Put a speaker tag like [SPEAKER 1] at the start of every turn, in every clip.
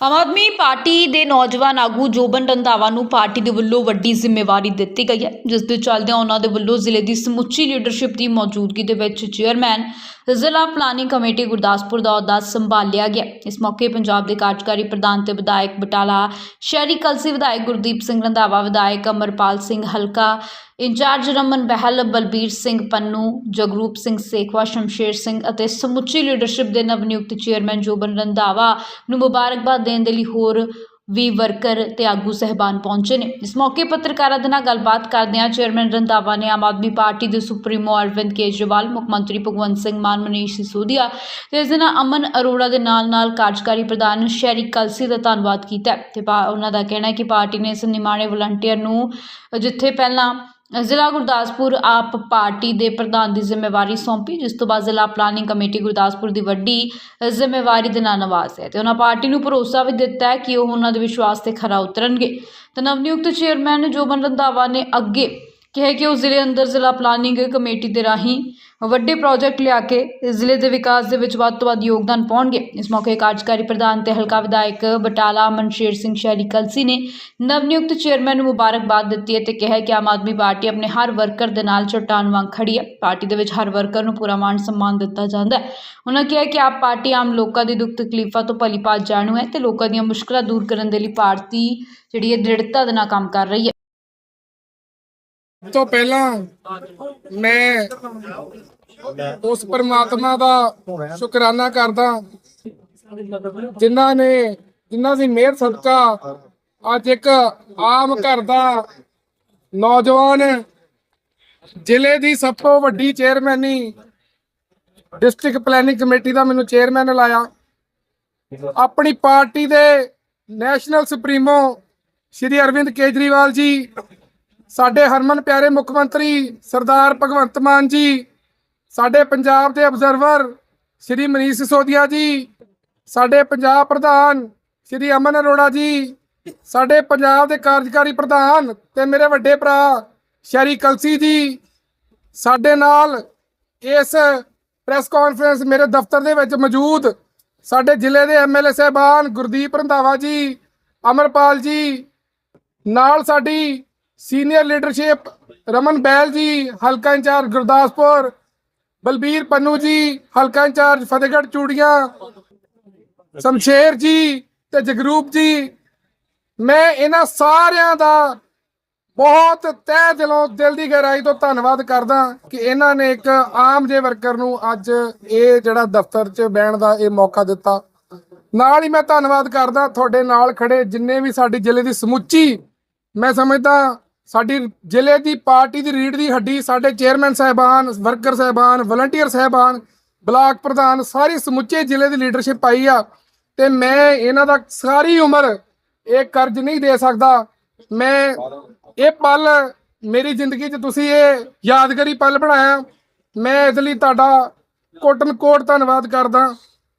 [SPEAKER 1] ਆਮ Aadmi party ਦੇ ਨੌਜਵਾਨ ਆਗੂ ਜੋਬਨ ਰੰਧਾਵਾ ਨੂੰ ਪਾਰਟੀ ਦੇ ਵੱਲੋਂ ਵੱਡੀ ਜ਼ਿੰਮੇਵਾਰੀ ਦਿੱਤੀ ਗਈ ਹੈ, ਜਿਸ ਦੇ ਚੱਲਦਿਆਂ ਉਹਨਾਂ ਦੇ ਵੱਲੋਂ ਜ਼ਿਲ੍ਹੇ ਦੀ ਸਮੁੱਚੀ ਲੀਡਰਸ਼ਿਪ ਦੀ ਮੌਜੂਦਗੀ ਦੇ ਵਿੱਚ ਚੇਅਰਮੈਨ ਜ਼ਿਲ੍ਹਾ ਪਲਾਨਿੰਗ ਕਮੇਟੀ ਗੁਰਦਾਸਪੁਰ ਦਾ ਅਹੁਦਾ ਸੰਭਾਲਿਆ ਗਿਆ। ਇਸ ਮੌਕੇ ਪੰਜਾਬ ਦੇ ਕਾਰਜਕਾਰੀ ਪ੍ਰਧਾਨ ਤੇ ਵਿਧਾਇਕ ਬਟਾਲਾ, ਸ਼ਹਿਰੀ ਕਲਸੀ ਵਿਧਾਇਕ ਗੁਰਦੀਪ ਸਿੰਘ ਰੰਧਾਵਾ, ਵਿਧਾਇਕ ਅਮਰਪਾਲ ਸਿੰਘ ਹਲਕਾ, ਇੰਚਾਰਜ ਰਮਨ ਬਹਿਲ, ਬਲਬੀਰ ਸਿੰਘ ਪੰਨੂ, ਜਗਰੂਪ ਸਿੰਘ ਸੇਖਵਾ, ਸ਼ਮਸ਼ੇਰ ਸਿੰਘ ਅਤੇ ਸਮੁੱਚੀ ਲੀਡਰਸ਼ਿਪ ਦੇ ਨਵ ਨਿਯੁਕਤ ਚੇਅਰਮੈਨ ਜੋਬਨ ਰੰਧਾਵਾ ਨੂੰ ਮੁਬਾਰਕਬਾਦ ਦੇਣ ਦੇ ਲਈ ਹੋਰ ਵੀ ਵਰਕਰ ਤੇ ਆਗੂ ਸਹਿਬਾਨ ਪਹੁੰਚੇ ਨੇ। ਇਸ ਮੌਕੇ ਪੱਤਰਕਾਰਾਂ ਦੇ ਨਾਲ ਗੱਲਬਾਤ ਕਰਦਿਆਂ ਚੇਅਰਮੈਨ ਰੰਧਾਵਾ ਨੇ ਆਮ ਆਦਮੀ ਪਾਰਟੀ ਦੇ ਸੁਪਰੀਮੋ ਅਰਵਿੰਦ ਕੇਜਰੀਵਾਲ, ਮੁੱਖ ਮੰਤਰੀ ਭਗਵੰਤ ਸਿੰਘ ਮਾਨ, ਮਨੀਸ਼ ਸਿਸੋਦੀਆ ਤੇ ਇਸ ਦੇ ਨਾਲ ਅਮਨ ਅਰੋੜਾ ਦੇ ਨਾਲ ਨਾਲ ਕਾਰਜਕਾਰੀ ਪ੍ਰਧਾਨ ਸ਼ੈਰੀ ਕਲਸੀ ਦਾ ਧੰਨਵਾਦ ਕੀਤਾ ਤੇ ਉਹਨਾਂ ਦਾ ਕਹਿਣਾ ਹੈ ਕਿ ਪਾਰਟੀ ਨੇ ਇਸ ਨਿਮਾਣੇ ਵਲੰਟੀਅਰ ਨੂੰ ਜਿੱਥੇ ਪਹਿਲਾਂ ਜ਼ਿਲ੍ਹਾ ਗੁਰਦਾਸਪੁਰ ਆਪ ਪਾਰਟੀ ਦੇ ਪ੍ਰਧਾਨ ਦੀ ਜ਼ਿੰਮੇਵਾਰੀ ਸੌਂਪੀ, ਜਿਸ ਤੋਂ ਬਾਅਦ ਜ਼ਿਲ੍ਹਾ ਪਲਾਨਿੰਗ ਕਮੇਟੀ ਗੁਰਦਾਸਪੁਰ ਦੀ ਵੱਡੀ ਜ਼ਿੰਮੇਵਾਰੀ ਦੇ ਨਾਲ ਨਵਾਜ਼ਿਆ ਤੇ ਉਹਨਾਂ ਪਾਰਟੀ ਨੂੰ ਭਰੋਸਾ ਵੀ ਦਿੱਤਾ ਹੈ ਕਿ ਉਹ ਉਹਨਾਂ ਦੇ ਵਿਸ਼ਵਾਸ ਤੇ ਖਰਾ ਉਤਰਨਗੇ। ਤੇ ਨਵਨਿਯੁਕਤ ਚੇਅਰਮੈਨ ਜੋਬਨ ਰੰਧਾਵਾ ਨੇ ਅੱਗੇ ਕਿਹਾ ਕਿ ਉਹ ਜ਼ਿਲ੍ਹੇ ਅੰਦਰ ਜ਼ਿਲ੍ਹਾ ਪਲਾਨਿੰਗ ਕਮੇਟੀ ਦੇ ਰਾਹੀਂ ਵੱਡੇ ਪ੍ਰੋਜੈਕਟ ਲਿਆ ਕੇ ਜ਼ਿਲ੍ਹੇ ਦੇ ਵਿਕਾਸ ਦੇ ਵਿੱਚ ਵੱਧ ਤੋਂ ਵੱਧ ਯੋਗਦਾਨ ਪਾਉਣਗੇ। ਇਸ ਮੌਕੇ ਕਾਰਜਕਾਰੀ ਪ੍ਰਧਾਨ ਤੇ ਹਲਕਾ ਵਿਧਾਇਕ ਬਟਾਲਾ ਮਨਸ਼ੇਰ ਸਿੰਘ ਸ਼ਹਿਰੀ ਕਲਸੀ ਨੇ ਨਵਨਿਯੁਕਤ ਚੇਅਰਮੈਨ ਨੂੰ ਮੁਬਾਰਕਬਾਦ ਦਿੱਤੀ ਹੈ ਤੇ ਕਿਹਾ ਕਿ ਆਮ ਆਦਮੀ ਪਾਰਟੀ ਆਪਣੇ ਹਰ ਵਰਕਰ ਦੇ ਨਾਲ ਚਟਾਨ ਵਾਂਗ ਖੜੀ ਹੈ। ਪਾਰਟੀ ਦੇ ਵਿੱਚ ਹਰ ਵਰਕਰ ਨੂੰ ਪੂਰਾ ਮਾਣ ਸਨਮਾਨ ਦਿੱਤਾ ਜਾਂਦਾ ਹੈ। ਉਹਨਾਂ ਕਿਹਾ ਕਿ ਆਪ ਪਾਰਟੀ ਆਮ ਲੋਕਾਂ ਦੀ ਦੁੱਖ ਤਕਲੀਫਾਂ ਤੋਂ ਭਲੀ ਭਾਤ ਜਾਣੂ ਹੈ ਤੇ ਲੋਕਾਂ ਦੀਆਂ ਮੁਸ਼ਕਲਾਂ ਦੂਰ ਕਰਨ ਦੇ ਲਈ ਪਾਰਟੀ ਜਿਹੜੀ ਹੈ ਦ੍ਰਿੜਤਾ ਦੇ ਨਾਲ ਕੰਮ ਕਰ ਰਹੀ ਹੈ।
[SPEAKER 2] ਤੋਂ ਪਹਿਲਾਂ ਮੈਂ ਉਸ ਪਰਮਾਤਮਾ ਦਾ ਸ਼ੁਕਰਾਨਾ ਕਰਦਾ ਜਿਨ੍ਹਾਂ ਨੇ, ਜਿਨ੍ਹਾਂ ਦੀ ਮਿਹਰ ਸਦਕਾ ਅੱਜ ਇੱਕ ਆਮ ਘਰ ਦਾ ਨੌਜਵਾਨ ਜ਼ਿਲ੍ਹੇ ਦੀ ਸਭ ਤੋਂ ਵੱਡੀ ਚੇਅਰਮੈਨੀ ਡਿਸਟ੍ਰਿਕਟ ਪਲੈਨਿੰਗ ਕਮੇਟੀ ਦਾ ਮੈਨੂੰ ਚੇਅਰਮੈਨ ਲਾਇਆ। ਆਪਣੀ ਪਾਰਟੀ ਦੇ ਨੈਸ਼ਨਲ ਸੁਪਰੀਮੋ ਸ਼੍ਰੀ ਅਰਵਿੰਦ ਕੇਜਰੀਵਾਲ ਜੀ ਸਾਡੇ ਹਰਮਨ ਪਿਆਰੇ ਮੁੱਖ ਮੰਤਰੀ ਸਰਦਾਰ ਭਗਵੰਤ ਮਾਨ ਜੀ, ਸਾਡੇ ਪੰਜਾਬ ਦੇ ਅਬਜ਼ਰਵਰ ਸ਼੍ਰੀ ਮਨੀਸ਼ ਸਿਸੋਦੀਆ ਜੀ, ਸਾਡੇ ਪੰਜਾਬ ਪ੍ਰਧਾਨ ਸ਼੍ਰੀ ਅਮਨ ਅਰੋੜਾ ਜੀ, ਸਾਡੇ ਪੰਜਾਬ ਦੇ ਕਾਰਜਕਾਰੀ ਪ੍ਰਧਾਨ ਤੇ ਮੇਰੇ ਵੱਡੇ ਭਰਾ ਸ਼ੈਰੀ ਕਲਸੀ ਜੀ, ਸਾਡੇ ਨਾਲ ਇਸ ਪ੍ਰੈਸ ਕਾਨਫਰੰਸ ਮੇਰੇ ਦਫ਼ਤਰ ਦੇ ਵਿੱਚ ਮੌਜੂਦ ਸਾਡੇ ਜ਼ਿਲ੍ਹੇ ਦੇ ਐਮਐਲਏ ਸਾਹਿਬਾਨ ਗੁਰਦੀਪ ਰੰਧਾਵਾ ਜੀ, ਅਮਰਪਾਲ ਜੀ, ਨਾਲ ਸਾਡੀ ਸੀਨੀਅਰ ਲੀਡਰਸ਼ਿਪ ਰਮਨ ਬੈਲ ਜੀ ਹਲਕਾ ਇੰਚਾਰਜ ਗੁਰਦਾਸਪੁਰ ਬਲਬੀਰ ਪੰਨੂ ਜੀ ਹਲਕਾ ਇੰਚਾਰਜ ਫਤਿਹਗੜ੍ਹ ਚੂੜੀਆਂ ਸ਼ਮਸ਼ੇਰ ਜੀ ਤੇ ਜਗਰੂਪ ਜੀ ਮੈਂ ਇਹਨਾਂ ਸਾਰਿਆਂ ਦਾ ਬਹੁਤ ਤਹਿ ਦਿਲੋਂ ਦਿਲ ਦੀ ਗਹਿਰਾਈ ਤੋਂ ਧੰਨਵਾਦ ਕਰਦਾ ਕਿ ਇਹਨਾਂ ਨੇ ਇੱਕ ਆਮ ਜੇ ਵਰਕਰ ਨੂੰ ਅੱਜ ਇਹ ਜਿਹੜਾ ਦਫ਼ਤਰ 'ਚ ਬਹਿਣ ਦਾ ਇਹ ਮੌਕਾ ਦਿੱਤਾ। ਨਾਲ ਹੀ ਮੈਂ ਧੰਨਵਾਦ ਕਰਦਾ ਤੁਹਾਡੇ ਨਾਲ ਖੜੇ ਜਿੰਨੇ ਵੀ ਸਾਡੀ ਜ਼ਿਲ੍ਹੇ ਦੀ ਸਮੁੱਚੀ, ਮੈਂ ਸਮਝਦਾ ਸਾਡੀ ਜ਼ਿਲ੍ਹੇ ਦੀ ਪਾਰਟੀ ਦੀ ਰੀੜ ਦੀ ਹੱਡੀ, ਸਾਡੇ ਚੇਅਰਮੈਨ ਸਾਹਿਬਾਨ, ਵਰਕਰ ਸਾਹਿਬਾਨ, ਵਲੰਟੀਅਰ ਸਾਹਿਬਾਨ, ਬਲਾਕ ਪ੍ਰਧਾਨ, ਸਾਰੀ ਸਮੁੱਚੇ ਜ਼ਿਲ੍ਹੇ ਦੀ ਲੀਡਰਸ਼ਿਪ ਆਈ ਆ ਤੇ ਮੈਂ ਇਹਨਾਂ ਦਾ ਸਾਰੀ ਉਮਰ ਇਹ ਕਰਜ਼ ਨਹੀਂ ਦੇ ਸਕਦਾ। ਮੈਂ ਇਹ ਪਲ ਮੇਰੀ ਜ਼ਿੰਦਗੀ 'ਚ ਤੁਸੀਂ ਇਹ ਯਾਦਗਾਰੀ ਪਲ ਬਣਾਇਆ। ਮੈਂ ਇਸ ਲਈ ਤੁਹਾਡਾ ਕੋਟਨ ਕੋਟ ਧੰਨਵਾਦ ਕਰਦਾ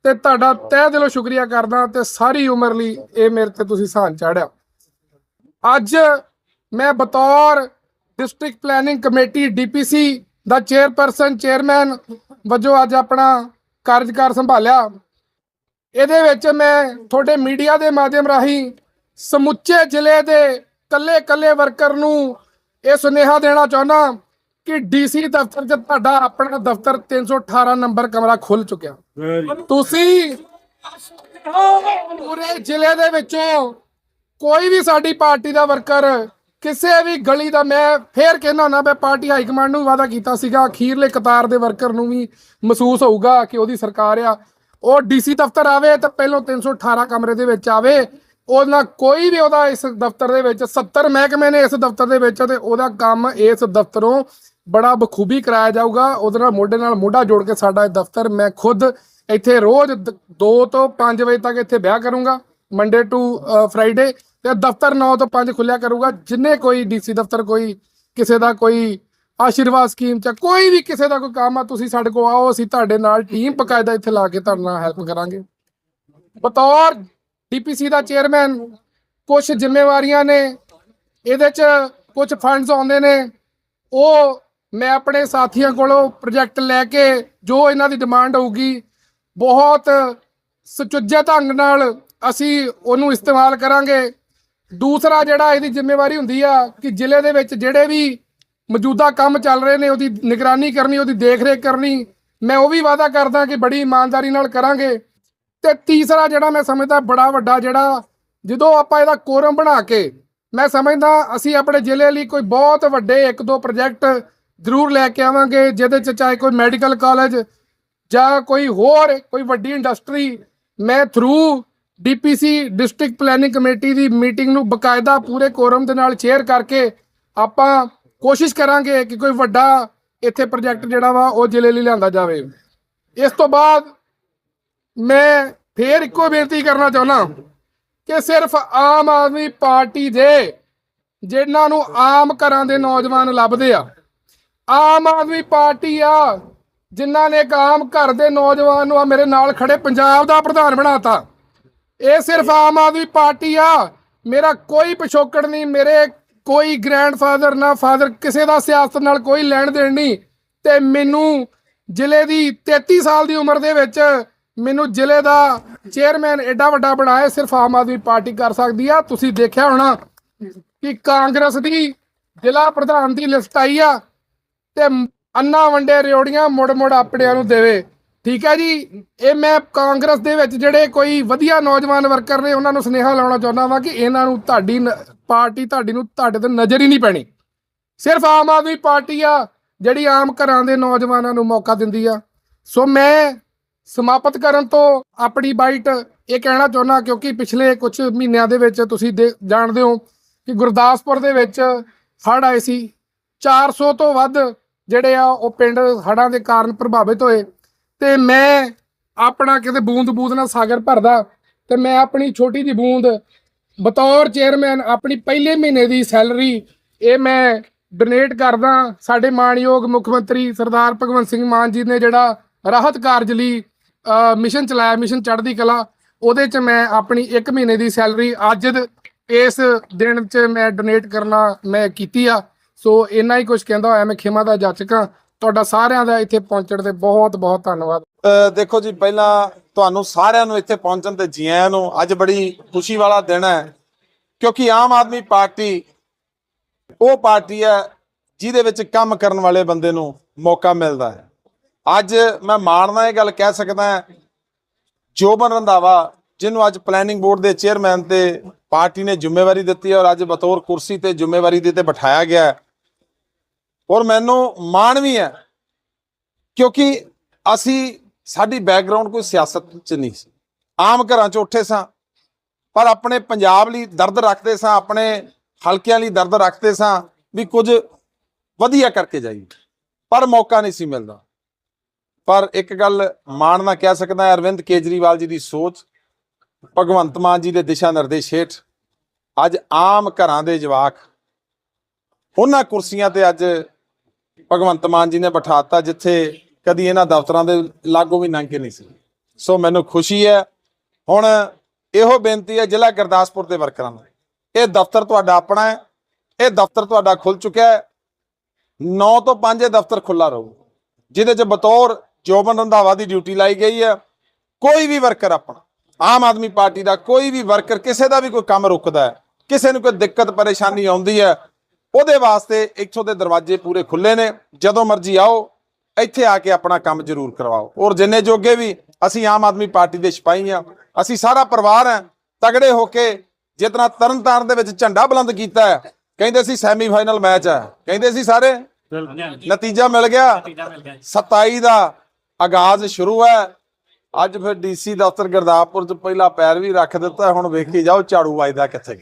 [SPEAKER 2] ਤੇ ਤੁਹਾਡਾ ਤਹਿ ਦਿਲੋਂ ਸ਼ੁਕਰੀਆ ਕਰਦਾ ਤੇ ਸਾਰੀ ਉਮਰ ਲਈ ਇਹ ਮੇਰੇ ਤੇ ਤੁਸੀਂ ਸਾਨ ਚਾੜਿਆ। ਅੱਜ ਮੈਂ ਬਤੌਰ ਡਿਸਟ੍ਰਿਕਟ ਪਲੈਨਿੰਗ ਕਮੇਟੀ ਡੀਪੀਸੀ ਦਾ ਚੇਅਰਪਰਸਨ ਚੇਅਰਮੈਨ ਵਜੋਂ ਅੱਜ ਆਪਣਾ ਕਾਰਜਕਾਰ ਸੰਭਾਲਿਆ। ਇਹਦੇ ਵਿੱਚ ਮੈਂ ਤੁਹਾਡੇ ਮੀਡੀਆ ਦੇ ਮਾਧਿਅਮ ਰਾਹੀਂ ਸਮੁੱਚੇ ਜ਼ਿਲ੍ਹੇ ਦੇ ਕੱਲੇ ਕੱਲੇ ਵਰਕਰ ਨੂੰ ਇਹ ਸੁਨੇਹਾ ਦੇਣਾ ਚਾਹੁੰਦਾ ਕਿ ਡੀਸੀ ਦਫ਼ਤਰ 'ਚ ਤੁਹਾਡਾ ਆਪਣਾ ਦਫ਼ਤਰ 318 ਨੰਬਰ ਕਮਰਾ ਖੁੱਲ ਚੁੱਕਿਆ। ਤੁਸੀਂ ਪੂਰੇ ਜ਼ਿਲ੍ਹੇ ਦੇ ਵਿੱਚੋਂ ਕੋਈ ਵੀ ਸਾਡੀ ਪਾਰਟੀ ਦਾ ਵਰਕਰ ਕਿਸੇ ਵੀ ਗਲੀ ਦਾ ਮੈਂ ਫੇਰ ਕਹਿਣਾ ਹੁੰਦਾ, ਮੈਂ ਪਾਰਟੀ ਹਾਈ ਕਮਾਂਡ ਨੂੰ ਵਾਅਦਾ ਕੀਤਾ ਸੀਗਾ ਅਖੀਰਲੇ ਕਤਾਰ ਦੇ ਵਰਕਰ ਨੂੰ ਵੀ ਮਹਿਸੂਸ ਹੋਊਗਾ ਕਿ ਉਹਦੀ ਸਰਕਾਰ ਆ। ਉਹ ਡੀਸੀ ਦਫ਼ਤਰ ਆਵੇ ਤਾਂ ਪਹਿਲਾਂ 318 ਕਮਰੇ ਦੇ ਵਿੱਚ ਆਵੇ ਉਹਨਾਂ ਕੋਈ ਵੀ ਉਹਦਾ ਇਸ ਦਫ਼ਤਰ ਦੇ ਵਿੱਚ 70 ਮਹਿਕਮੇ ਨੇ ਇਸ ਦਫ਼ਤਰ ਦੇ ਵਿੱਚ ਤੇ ਉਹਦਾ ਕੰਮ ਇਸ ਦਫ਼ਤਰੋਂ ਬੜਾ ਬਖੂਬੀ ਕਰਾਇਆ ਜਾਊਗਾ। ਉਹਦੇ ਨਾਲ ਮੋਢੇ ਨਾਲ ਮੋਢਾ ਜੋੜ ਕੇ ਸਾਡਾ ਇਹ ਦਫ਼ਤਰ ਮੈਂ ਖੁਦ ਇੱਥੇ ਰੋਜ਼ 2 ਤੋਂ 5 ਵਜੇ ਤੱਕ ਇੱਥੇ ਵਿਆਹ ਕਰੂੰਗਾ, ਮੰਡੇ ਟੂ ਫਰਾਈਡੇ। ਤੇ ਦਫ਼ਤਰ 9 ਤੋਂ 5 ਖੁੱਲਿਆ ਕਰੂਗਾ, ਜਿੰਨੇ ਕੋਈ ਡੀਸੀ ਦਫ਼ਤਰ, ਕੋਈ ਕਿਸੇ ਦਾ ਕੋਈ ਆਸ਼ੀਰਵਾਦ ਸਕੀਮ ਚ, ਕੋਈ ਵੀ ਕਿਸੇ ਦਾ ਕੋਈ ਕੰਮ ਆ, ਤੁਸੀਂ ਸਾਡੇ ਕੋਲ ਆਓ, ਅਸੀਂ ਤੁਹਾਡੇ ਨਾਲ ਟੀਮ ਪਕਾਇਦਾ ਇੱਥੇ ਲਾ ਕੇ ਤੁਹਾਡੇ ਨਾਲ ਹੈਲਪ ਕਰਾਂਗੇ। ਬਤੌਰ ਡੀਪੀਸੀ ਦਾ ਚੇਅਰਮੈਨ ਕੁਝ ਜ਼ਿੰਮੇਵਾਰੀਆਂ ਨੇ, ਇਹਦੇ ਚ ਕੁਝ ਫੰਡਸ ਆਉਂਦੇ ਨੇ, ਉਹ ਮੈਂ ਆਪਣੇ ਸਾਥੀਆਂ ਕੋਲੋਂ ਪ੍ਰੋਜੈਕਟ ਲੈ ਕੇ ਜੋ ਇਹਨਾਂ ਦੀ ਡਿਮਾਂਡ ਹੋਊਗੀ, ਬਹੁਤ ਸੁਚੱਜੇ ਢੰਗ ਨਾਲ ਅਸੀਂ ਉਹਨੂੰ ਇਸਤੇਮਾਲ ਕਰਾਂਗੇ। ਦੂਸਰਾ ਜਿਹੜਾ ਇਹਦੀ ਜ਼ਿੰਮੇਵਾਰੀ ਹੁੰਦੀ ਆ ਕਿ ਜ਼ਿਲ੍ਹੇ ਦੇ ਵਿੱਚ ਜਿਹੜੇ ਵੀ ਮੌਜੂਦਾ ਕੰਮ ਚੱਲ ਰਹੇ ਨੇ, ਉਹਦੀ ਨਿਗਰਾਨੀ ਕਰਨੀ, ਉਹਦੀ ਦੇਖ-ਰੇਖ ਕਰਨੀ, ਮੈਂ ਉਹ ਵੀ ਵਾਅਦਾ ਕਰਦਾ ਕਿ ਬੜੀ ਇਮਾਨਦਾਰੀ ਨਾਲ ਕਰਾਂਗੇ। ਤੇ ਤੀਸਰਾ ਜਿਹੜਾ ਮੈਂ ਸਮਝਦਾ ਬੜਾ ਵੱਡਾ ਜਿਹੜਾ, ਜਦੋਂ ਆਪਾਂ ਇਹਦਾ ਕੋਰਮ ਬਣਾ ਕੇ, ਮੈਂ ਸਮਝਦਾ ਅਸੀਂ ਆਪਣੇ ਜ਼ਿਲ੍ਹੇ ਲਈ ਕੋਈ ਬਹੁਤ ਵੱਡੇ ਇੱਕ ਦੋ ਪ੍ਰੋਜੈਕਟ ਜ਼ਰੂਰ ਲੈ ਕੇ ਆਵਾਂਗੇ, ਜਿਹਦੇ ਚ ਚਾਹੇ ਕੋਈ ਮੈਡੀਕਲ ਕਾਲਜ ਜਾਂ ਕੋਈ ਹੋਰ, ਕੋਈ ਵੱਡੀ ਇੰਡਸਟਰੀ ਮੈਂ through DPC district planning committee ਦੀ ਮੀਟਿੰਗ ਨੂੰ ਬਕਾਇਦਾ ਪੂਰੇ ਕੋਰਮ ਦੇ ਨਾਲ ਸ਼ੇਅਰ ਕਰਕੇ ਆਪਾਂ ਕੋਸ਼ਿਸ਼ ਕਰਾਂਗੇ ਕਿ ਕੋਈ ਵੱਡਾ ਇੱਥੇ ਪ੍ਰੋਜੈਕਟ ਜਿਹੜਾ ਵਾ ਉਹ ਜ਼ਿਲ੍ਹੇ ਲਈ ਲਿਆਂਦਾ ਜਾਵੇ। ਇਸ ਤੋਂ ਬਾਅਦ ਮੈਂ ਫੇਰ ਇੱਕੋ ਬੇਨਤੀ ਕਰਨਾ ਚਾਹੁੰਦਾ ਕਿ ਸਿਰਫ ਆਮ ਆਦਮੀ ਪਾਰਟੀ ਦੇ ਜਿਨ੍ਹਾਂ ਨੂੰ ਆਮ ਘਰਾਂ ਦੇ ਨੌਜਵਾਨ ਲੱਭਦੇ ਆ, ਆਮ ਆਦਮੀ ਪਾਰਟੀ ਆ ਜਿਨ੍ਹਾਂ ਨੇ ਇੱਕ ਆਮ ਘਰ ਦੇ ਨੌਜਵਾਨ ਨੂੰ ਆ ਮੇਰੇ ਨਾਲ ਖੜੇ ਪੰਜਾਬ ਦਾ ਪ੍ਰਧਾਨ ਬਣਾਤਾ। ਇਹ ਸਿਰਫ ਆਮ ਆਦਮੀ ਪਾਰਟੀ ਆ। ਮੇਰਾ ਕੋਈ ਪਿਛੋਕੜ ਨਹੀਂ, ਮੇਰੇ ਕੋਈ ਗ੍ਰੈਂਡਫਾਦਰ ਨਾ ਫਾਦਰ ਕਿਸੇ ਦਾ ਸਿਆਸਤ ਨਾਲ ਕੋਈ ਲੈਣ ਦੇਣ ਨਹੀਂ। ਤੇ ਮੈਨੂੰ ਜ਼ਿਲ੍ਹੇ ਦੀ 33 ਸਾਲ ਦੀ ਉਮਰ ਦੇ ਵਿੱਚ ਮੈਨੂੰ ਜ਼ਿਲ੍ਹੇ ਦਾ ਚੇਅਰਮੈਨ ਐਡਾ ਵੱਡਾ ਬਣਾਇਆ ਸਿਰਫ ਆਮ ਆਦਮੀ ਪਾਰਟੀ ਕਰ ਸਕਦੀ ਆ। ਤੁਸੀਂ ਦੇਖਿਆ ਹੋਣਾ ਕਿ ਕਾਂਗਰਸ ਦੀ ਜ਼ਿਲ੍ਹਾ ਪ੍ਰਧਾਨ ਦੀ ਲਿਸਟ ਆਈ ਆ ਤੇ ਅੰਨਾ ਵੰਡੇ ਰਿਓੜੀਆਂ ਮੁੜ ਮੁੜ ਆਪਣਿਆਂ ਨੂੰ ਦੇਵੇ। ਠੀਕ ਹੈ ਜੀ। ਇਹ ਮੈਂ ਕਾਂਗਰਸ ਦੇ ਵਿੱਚ ਜਿਹੜੇ ਕੋਈ ਵਧੀਆ ਨੌਜਵਾਨ ਵਰਕਰ ਨੇ, ਉਹਨਾਂ ਨੂੰ ਸੁਨੇਹਾ ਲਾਉਣਾ ਚਾਹੁੰਦਾ ਵਾਂ ਕਿ ਇਹਨਾਂ ਨੂੰ ਤੁਹਾਡੀ ਨ- ਪਾਰਟੀ ਤੁਹਾਡੀ ਨੂੰ ਤੁਹਾਡੇ ਤੇ ਨਜ਼ਰ ਹੀ ਨਹੀਂ ਪੈਣੀ। ਸਿਰਫ ਆਮ ਆਦਮੀ ਪਾਰਟੀ ਆ, ਜਿਹੜੀ ਆਮ ਘਰਾਂ ਦੇ ਨੌਜਵਾਨਾਂ ਨੂੰ ਮੌਕਾ ਦਿੰਦੀ ਆ। ਸੋ ਮੈਂ ਸਮਾਪਤ ਕਰਨ ਤੋਂ ਆਪਣੀ ਬਾਈਟ ਇਹ ਕਹਿਣਾ ਚਾਹੁੰਦਾ, ਕਿਉਂਕਿ ਪਿਛਲੇ ਕੁਝ ਮਹੀਨਿਆਂ ਦੇ ਵਿੱਚ ਤੁਸੀਂ ਦੇ- ਜਾਣਦੇ ਹੋ ਕਿ ਗੁਰਦਾਸਪੁਰ ਦੇ ਵਿੱਚ ਹੜ੍ਹ ਆਏ ਸੀ। 400 ਤੋਂ ਵੱਧ ਜਿਹੜੇ ਆ, ਉਹ ਪਿੰਡ ਹੜ੍ਹਾਂ ਦੇ ਕਾਰਨ ਪ੍ਰਭਾਵਿਤ ਹੋਏ। ਤੇ ਮੈਂ ਆਪਣਾ ਕਿਤੇ ਬੂੰਦ ਬੂੰਦ ਨਾਲ ਸਾਗਰ ਭਰਦਾ ਤੇ ਮੈਂ ਆਪਣੀ ਛੋਟੀ ਜਿਹੀ ਬੂੰਦ ਬਤੌਰ ਚੇਅਰਮੈਨ ਆਪਣੀ ਪਹਿਲੇ ਮਹੀਨੇ ਦੀ ਸੈਲਰੀ ਇਹ ਮੈਂ ਡੋਨੇਟ ਕਰਦਾ। ਸਾਡੇ ਮਾਣਯੋਗ ਮੁੱਖ ਮੰਤਰੀ ਸਰਦਾਰ ਭਗਵੰਤ ਸਿੰਘ ਮਾਨ ਜੀ ਨੇ ਜਿਹੜਾ ਰਾਹਤ ਕਾਰਜ ਲਈ ਮਿਸ਼ਨ ਚਲਾਇਆ ਮਿਸ਼ਨ ਚੜ੍ਹਦੀ ਕਲਾ, ਉਹਦੇ ਚ ਮੈਂ ਆਪਣੀ 1 ਮਹੀਨੇ ਦੀ ਸੈਲਰੀ ਅੱਜ ਇਸ ਦਿਨ ਚ ਮੈਂ ਡੋਨੇਟ ਕਰਨਾ ਮੈਂ ਕੀਤੀ ਆ। ਸੋ ਇੰਨਾ ਹੀ ਕੁਝ ਕਹਿੰਦਾ ਹੋਇਆ, ਮੈਂ ਖਿਮਾ ਦਾ ਜਾਚਕਾਂ ਤੁਹਾਡਾ ਸਾਰਿਆਂ ਦਾ ਇੱਥੇ ਪਹੁੰਚਣ ਤੇ ਬਹੁਤ ਬਹੁਤ ਧੰਨਵਾਦ।
[SPEAKER 3] ਦੇਖੋ ਜੀ, ਪਹਿਲਾਂ ਤੁਹਾਨੂੰ ਸਾਰਿਆਂ ਨੂੰ ਇੱਥੇ ਪਹੁੰਚਣ ਤੇ ਜੀ ਆਇਆਂ ਨੂੰ ਅੱਜ ਬੜੀ ਖੁਸ਼ੀ ਵਾਲਾ ਦਿਨ ਹੈ, ਕਿਉਂਕਿ ਆਮ ਆਦਮੀ ਪਾਰਟੀ ਉਹ ਪਾਰਟੀ ਹੈ ਜਿਹਦੇ ਵਿੱਚ ਕੰਮ ਕਰਨ ਵਾਲੇ ਬੰਦੇ ਨੂੰ ਮੌਕਾ ਮਿਲਦਾ ਹੈ। ਅੱਜ ਮੈਂ ਮਾਣ ਨਾਲ ਇਹ ਗੱਲ ਕਹਿ ਸਕਦਾ ਜੋਬਨ ਰੰਧਾਵਾ, ਜਿਹਨੂੰ ਅੱਜ ਪਲੈਨਿੰਗ ਬੋਰਡ ਦੇ ਚੇਅਰਮੈਨ ਤੇ ਪਾਰਟੀ ਨੇ ਜ਼ਿੰਮੇਵਾਰੀ ਦਿੱਤੀ ਔਰ ਅੱਜ ਬਤੌਰ ਕੁਰਸੀ ਤੇ ਜ਼ਿੰਮੇਵਾਰੀ ਦੇ ਤੇ ਬਿਠਾਇਆ ਗਿਆ ਔਰ ਮੈਨੂੰ ਮਾਣ ਵੀ ਹੈ ਕਿਉਂਕਿ ਅਸੀਂ, ਸਾਡੀ ਬੈਕਗ੍ਰਾਉਂਡ ਕੋਈ ਸਿਆਸਤ ਚ ਨਹੀਂ ਸੀ। ਆਮ ਘਰਾਂ ਚ ਉੱਠੇ ਸਾਂ, ਪਰ ਆਪਣੇ ਪੰਜਾਬ ਲਈ ਦਰਦ ਰੱਖਦੇ ਸਾਂ, ਆਪਣੇ ਹਲਕਿਆਂ ਲਈ ਦਰਦ ਰੱਖਦੇ ਸਾਂ ਵੀ ਕੁਝ ਵਧੀਆ ਕਰਕੇ ਜਾਈਏ। ਪਰ ਮੌਕਾ ਨਹੀਂ ਸੀ ਮਿਲਦਾ। ਪਰ ਇੱਕ ਗੱਲ ਮਾਣ ਨਾਲ ਕਹਿ ਸਕਦਾ ਅਰਵਿੰਦ ਕੇਜਰੀਵਾਲ ਜੀ ਦੀ ਸੋਚ, ਭਗਵੰਤ ਮਾਨ ਜੀ ਦੇ ਦਿਸ਼ਾ ਨਿਰਦੇਸ਼ ਹੇਠ ਅੱਜ ਆਮ ਘਰਾਂ ਦੇ ਜਵਾਕ, ਉਹਨਾਂ ਕੁਰਸੀਆਂ ਤੇ ਅੱਜ ਭਗਵੰਤ ਮਾਨ ਜੀ ਨੇ ਬਿਠਾਤਾ ਜਿੱਥੇ ਕਦੀ ਇਹਨਾਂ ਦਫ਼ਤਰਾਂ ਦੇ ਲਾਗੂ ਵੀ ਲੰਘ ਨਹੀਂ ਸੀ। ਸੋ ਮੈਨੂੰ ਖੁਸ਼ੀ ਹੈ। ਹੁਣ ਇਹੋ ਬੇਨਤੀ ਹੈ ਜ਼ਿਲ੍ਹਾ ਗੁਰਦਾਸਪੁਰ ਦੇ ਵਰਕਰਾਂ ਨੂੰ। ਇਹ ਦਫ਼ਤਰ ਤੁਹਾਡਾ ਆਪਣਾ ਹੈ। ਇਹ ਦਫ਼ਤਰ ਤੁਹਾਡਾ ਖੁੱਲ ਚੁੱਕਿਆ ਹੈ। 9 ਤੋਂ 5 ਇਹ ਦਫ਼ਤਰ ਖੁੱਲਾ ਰਹੂ। ਜਿਹਦੇ ਚ ਬਤੌਰ ਜੋਬਨ ਰੰਧਾਵਾ ਦੀ ਡਿਊਟੀ ਲਾਈ ਗਈ ਹੈ। ਕੋਈ ਵੀ ਵਰਕਰ ਆਪਣਾ, ਆਮ ਆਦਮੀ ਪਾਰਟੀ ਦਾ ਕੋਈ ਵੀ ਵਰਕਰ ਕਿਸੇ ਦਾ ਵੀ ਕੋਈ ਕੰਮ ਰੁਕਦਾ ਹੈ। ਕਿਸੇ ਨੂੰ ਕੋਈ ਦਿੱਕਤ, ਪਰੇਸ਼ਾਨੀ ਆਉਂਦੀ ਹੈ ਉਹਦੇ ਵਾਸਤੇ ਇੱਥੋਂ ਦੇ ਦਰਵਾਜ਼ੇ ਪੂਰੇ ਖੁੱਲੇ ਨੇ, ਜਦੋਂ ਮਰਜ਼ੀ ਆਓ, ਇੱਥੇ ਆ ਕੇ ਆਪਣਾ ਕੰਮ ਜ਼ਰੂਰ ਕਰਵਾਓ। ਔਰ ਜਿੰਨੇ ਜੋਗੇ ਵੀ ਅਸੀਂ ਆਮ ਆਦਮੀ ਪਾਰਟੀ ਦੇ ਸਿਪਾਹੀ ਆ ਅਸੀਂ ਸਾਰਾ ਪਰਿਵਾਰ ਹੈ, ਤਗੜੇ ਹੋ ਕੇ ਜਿਤਨਾ ਤਰਨਤਾਰਨ ਦੇ ਵਿੱਚ ਝੰਡਾ ਬੁਲੰਦ ਕੀਤਾ ਹੈ, ਕਹਿੰਦੇ ਸੀ ਸੈਮੀਫਾਈਨਲ ਮੈਚ ਹੈ। ਕਹਿੰਦੇ ਸੀ ਸਾਰੇ, ਨਤੀਜਾ ਮਿਲ ਗਿਆ। 27 ਦਾ ਆਗਾਜ਼ ਸ਼ੁਰੂ ਹੈ। ਅੱਜ ਫਿਰ ਡੀਸੀ ਦਫ਼ਤਰ ਗੁਰਦਾਸਪੁਰ ਚ ਪਹਿਲਾ ਪੈਰ ਵੀ ਰੱਖ ਦਿੱਤਾ, ਹੁਣ ਵੇਖੀ ਜਾਓ ਝਾੜੂ ਵੱਜਦਾ ਕਿੱਥੇ